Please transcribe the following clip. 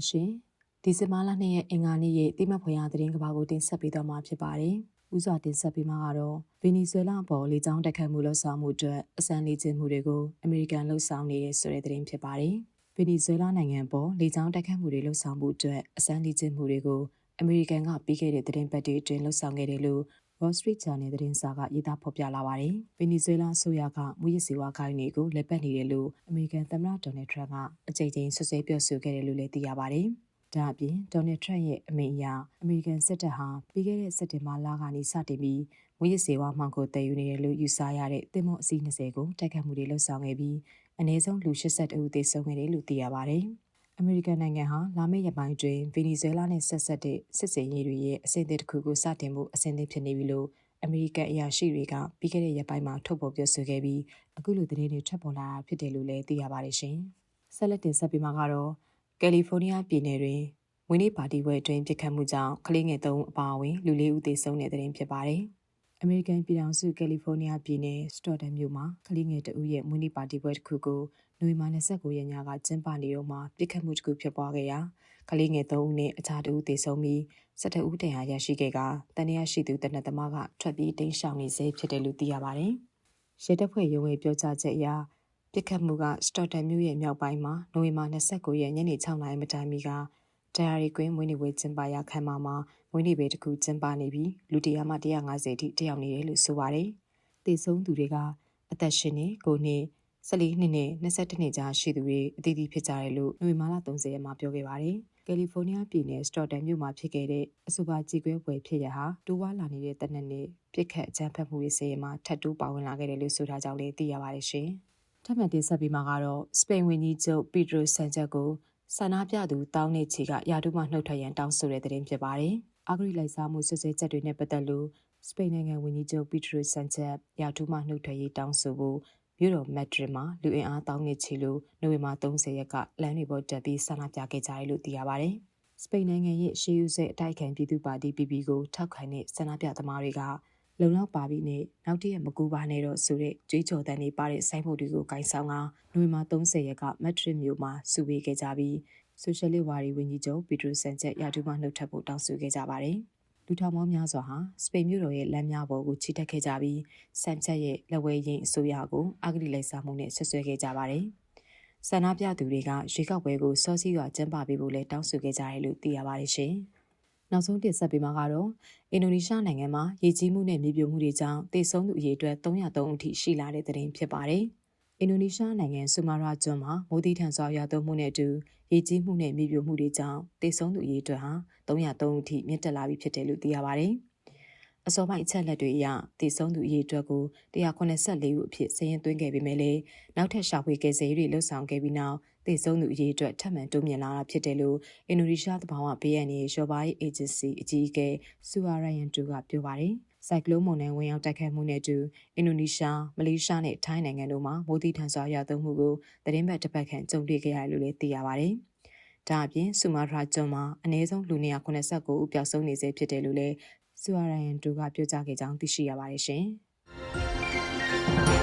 င်္ဂလာပါရှင်ဒီဇင်ဘာလ2ရက်အင်္ဂါနေ့ရဲ့တိမတ်ဖွယ်ရသတင်းကဘာကိုတင်ဆက်ပေးသွားမှာဖြစ်ပါတယ်ဥစွာတင်ဆက်ပေးမှာကတော့ဗင်နီဇွဲလားပေါ်လေကြောင်းတက်ခတ်မှုလှုပ်ဆောင်မှုအတွက်အစံလေ့ကျင့်မှုတွေကိုအမေရိကန်လှုပ်ဆောင်နေတဲ့ဆိုတဲ့သတင်းဖြစ်ပါတယ်ဗင်နီဇွဲလားနိုင်ငံပေါ်လေကြောင်းတက်ခတ်မှုတွေလှုပ်ဆောင်မှုအတွက်အစံလေ့ကျင့်မှုတွေကိုအမေရိကန်ကပြီးခဲ့တဲ့သတင်းပတ်တွေအတွင်းလှုပ်ဆောင်ခဲ့တယ်လို့ Wall Street Journal သတင်းစာကရေးသားဖော်ပြလာပါတယ်။ဗင်နီဇွဲလားအစိုးရကမူရစ်စေဝါခိုင်းတွေကိုလက်ပတ်နေတယ်လို့အမေရိကန်သမ္မတဒေါ်နယ်ထရန့်ကအကြိမ်ကြိမ်ဆွဆွဲပြောဆိုခဲ့တယ်လို့လည်းသိရပါတယ်။ဒါအပြင်ဒေါ်နယ်ထရန့်ရဲ့အမိန့်အရအမေရိကန်စစ်တပ်ဟာပြီးခဲ့တဲ့စက်တင်ဘာလကနေစတင်ပြီးမူရစ်စေဝါမှောင်ကိုတည်ယူနေတယ်လို့ယူဆရတဲ့တင်မောအစီး20ကိုတိုက်ခတ်မှုတွေလှုပ်ဆောင်ခဲ့ပြီးအနည်းဆုံးလူ82ဦးသေဆုံးခဲ့တယ်လို့သိရပါတယ်။ အမေရိကန်နိုင်ငံဟာလာမယ့်ရက်ပိုင်းတွင်ဗင်နီဇွဲလားနဲ့ဆက်ဆက်တဲ့စစ်စင်ရေးတွေရဲ့အဆင့်အသစ်တစ်ခုကိုစတင်ဖို့အဆင်သင့်ဖြစ်နေပြီလို့အမေရိကန်အရာရှိတွေကပြီးခဲ့တဲ့ရက်ပိုင်းမှာထုတ်ဖော်ပြောဆိုခဲ့ပြီးအခုလိုသတင်းတွေထွက်ပေါ်လာတာဖြစ်တယ်လို့လည်းသိရပါတယ်ရှင်။ဆက်လက်တင်ဆက်ပေးမှာကတော့ကယ်လီဖိုးနီးယားပြည်နယ်တွင်ဝင်းနေပါတီဝဲအတွင်းပြစ်ခတ်မှုကြောင့်ကလေးငယ်၃အပါအဝင်လူလေးဦးသေဆုံးတဲ့တဲ့တင်ဖြစ်ပါတယ်။ အမေရိကန်ပြည်ထောင်စုကယ်လီဖိုးနီးယားပြည်နယ်စတော့တန်မြို့မှာကလေးငယ်တဦးရဲ့မွေးနေ့ပါတီပွဲတစ်ခုကိုနွေမာ29ရက်ညကကျင်းပနေတော့မှပြစ်ခတ်မှုတစ်ခုဖြစ်ပွားခဲ့ရာကလေးငယ်3ဦးနဲ့အခြား2ဦးသေဆုံးပြီး17ဦးတရားရရှိခဲ့ကတန်ရရှိသူတနက်သမားကထွက်ပြေးတိမ်းရှောင်နေစေဖြစ်တယ်လို့သိရပါတယ်။ရဲတပ်ဖွဲ့ရုံးရဲ့ပြောကြားချက်အရပြစ်ခတ်မှုကစတော့တန်မြို့ရဲ့မြောက်ပိုင်းမှာနိုဝင်ဘာ29ရက်ညနေ6နာရီမတိုင်မီက တရားရီကွင်းမွေးနေ့ဝဲကျင်းပရာခမ်းမမှာမွေးနေ့ပဲတစ်ခုကျင်းပနေပြီးလူတရာမှ150ထိတယောက်နေတယ်လို့ဆိုပါတယ်။တေဆုံးသူတွေကအသက်ရှင်နေကိုနေ14နှစ်နဲ့22နှစ်ကြားရှိသူတွေအသီးသီးဖြစ်ကြတယ်လို့နိုဝင်ဘာလ30ရက်မှာပြောခဲ့ပါတယ်။ကယ်လီဖိုးနီးယားပြည်နယ်စတော့တန်မြို့မှာဖြစ်ခဲ့တဲ့အဆိုပါကြည်ကွဲပွဲဖြစ်ရဟာတိုးဝါလာနေတဲ့တနက်နေ့ပြစ်ခတ်အကြမ်းဖက်မှုတွေစီရင်မှာထပ်တိုးပါဝင်လာခဲ့တယ်လို့ဆိုထားကြောင်းလည်းသိရပါတယ်ရှင်။ထပ်မံတင်ဆက်ပြီးမှာကတော့စပိန်ဝန်ကြီးချုပ်ပီဒရိုဆန်ချက်ကို ဆန္ဒပြသူတောင်းနေချီကယာတူးမှနှုတ်ထွက်ရန်တောင်းဆိုတဲ့တဲ့တင်ဖြစ်ပါတယ်။အာဂရိလိုက်စားမှုဆွဆွဲချက်တွေနဲ့ပတ်သက်လို့စပိန်နိုင်ငံဝန်ကြီးချုပ်ပီဒရိုဆန်ချက်ယာတူးမှနှုတ်ထွက်ရေးတောင်းဆိုဖို့မြို့တော်မက်ဒရစ်မှာလူအင်အားတောင်းနေချီလို့နိုဝင်ဘာ30ရက်ကလမ်းတွေပေါ်တက်ပြီးဆန္ဒပြခဲ့ကြတယ်လို့သိရပါတယ်။စပိန်နိုင်ငံရဲ့ရှေးယူဆဲအတိုက်ခံပြည်သူ့ပါတီ PP ကိုထောက်ခံတဲ့ဆန္ဒပြသမားတွေက လုံလောက်ပါပြီနဲ့နောက်တည့်ရက်မကူပါနဲ့တော့ဆိုတဲ့ကြွေးကြော်တန်းတွေပါတဲ့ဆိုင်းဘုတ်တွေကိုကင်ဆောင်ကနိုဝင်ဘာ30ရက်ကမက်ဒရစ်မြို့မှာစုဝေးခဲ့ကြပြီးဆိုရှယ်လစ်ဝါဒီဝန်ကြီးချုပ်ပီဒရိုဆန်ချက်ရာထူးမှနှုတ်ထွက်ဖို့တောင်းဆိုခဲ့ကြပါတယ်။လူထောင်ပေါင်းများစွာဟာစပိန်မြို့တော်ရဲ့လမ်းများပေါ်ကိုချီတက်ခဲ့ကြပြီးဆန်ချက်ရဲ့လက်ဝဲရင်အစိုးရကိုအဂတိလိုက်စားမှုနဲ့ဆွဆွဲခဲ့ကြပါတယ်။ဆန္ဒပြသူတွေကရွေးကောက်ပွဲကိုစောစီးစွာကျင်းပပေးဖို့လည်းတောင်းဆိုခဲ့ကြတယ်လို့သိရပါတယ်ရှင်။ နောက်ဆုံးတင်ဆက်ပေးမှာကတော့အင်ဒိုနီးရှားနိုင်ငံမှာရေကြီးမှုနဲ့မြေပြိုမှုတွေကြောင့်သေဆုံးသူအရေအတွက်303ဦးထိရှိလာတဲ့တဲ့တင်ဖြစ်ပါတယ်။အင်ဒိုနီးရှားနိုင်ငံဆူမာရာကျွန်းမှာမိုးတိထန်စွာရွာသွန်းမှုနဲ့အတူရေကြီးမှုနဲ့မြေပြိုမှုတွေကြောင့်တိတ်ဆုံးသူအရေးအတွက်ဟာ303ဦးထိမြင့်တက်လာပြီဖြစ်တယ်လို့သိရပါတယ်။ အစောပိုင်းအချက်လက်တွေအရတိတ်ဆုံးသူအရေးအတွက်ကို184ဦးအဖြစ်စာရင်းသွင်းခဲ့ပေမဲ့လည်းနောက်ထပ်ရှာဖွေကယ်ဆယ်ရေးတွေလှုပ်ဆောင်ခဲ့ပြီးနောက်တိတ်ဆုံးသူအရေးအတွက်ထပ်မံတိုးမြင့်လာတာဖြစ်တယ်လို့အင်ဒိုနီးရှားသဘာဝဘေးအန္တရာယ်ရောပါရေး agency အကြီးအကဲဆူအာရယန်တူကပြောပါတယ်။ဆိုင်ကလုန်းမုန်တိုင်းဝင်ရောက်တိုက်ခတ်မှုနဲ့အတူအင်ဒိုနီးရှား၊မလေးရှားနဲ့ထိုင်းနိုင်ငံတို့မှာမိုးတိထန်စွာရွာသွန်းမှုကိုသတင်းပတ်တစ်ပတ်ခန့်ကြုံတွေ့ခဲ့ရတယ်လို့လည်းသိရပါတယ်။ဒါအပြင်ဆူမာထရာကျွန်းမှာအနည်းဆုံးလူ289ဦးပျောက်ဆုံးနေဆဲဖြစ်တယ်လို့လည်း ဆူအာရယန်တူကပြောကြားခဲ့ကြောင်းသိရှိရပါတယ်ရှင်။